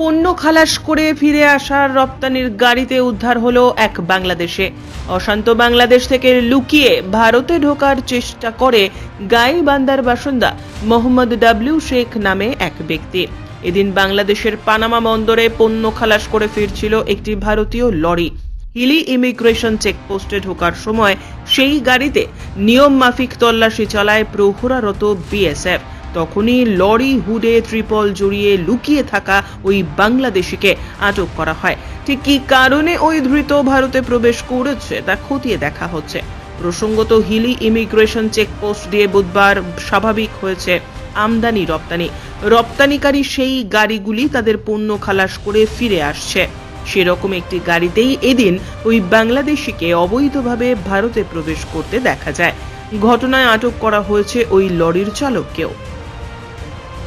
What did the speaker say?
পণ্য খালাস করে ফিরে আসার রপ্তানির গাড়িতে উদ্ধার হলো এক বাংলাদেশে। অশান্ত বাংলাদেশ থেকে লুকিয়ে ভারতে ঢোকার চেষ্টা করে গাইবান্দার বাসিন্দা মোহাম্মদ ডাব্লিউ শেখ নামে এক ব্যক্তি। এদিন বাংলাদেশের পানামা বন্দরে পণ্য খালাস করে ফিরছিল একটি ভারতীয় লরি। হিলি ইমিগ্রেশন চেকপোস্টে ঢোকার সময় সেই গাড়িতে নিয়ম মাফিক তল্লাশি চালায় প্রহরারত বিএসএফ। তখনই লরি হুডে ত্রিপল জড়িয়ে লুকিয়ে থাকা ওই বাংলাদেশিকে আটক করা হয়। ঠিক কী কারণে ওই ধৃত ভারতে প্রবেশ করেছে তা খতিয়ে দেখা হচ্ছে। প্রসঙ্গত হিলি ইমিগ্রেশন চেকপোস্ট দিয়ে বুধবার স্বাভাবিক হয়েছে আমদানি রপ্তানি। রপ্তানিকারী সেই গাড়িগুলি তাদের পণ্য খালাস করে ফিরে আসছে। সেরকম একটি গাড়িতেই এদিন ওই বাংলাদেশিকে অবৈধভাবে ভারতে প্রবেশ করতে দেখা যায়। ঘটনায় আটক করা হয়েছে ওই লরির চালককেও।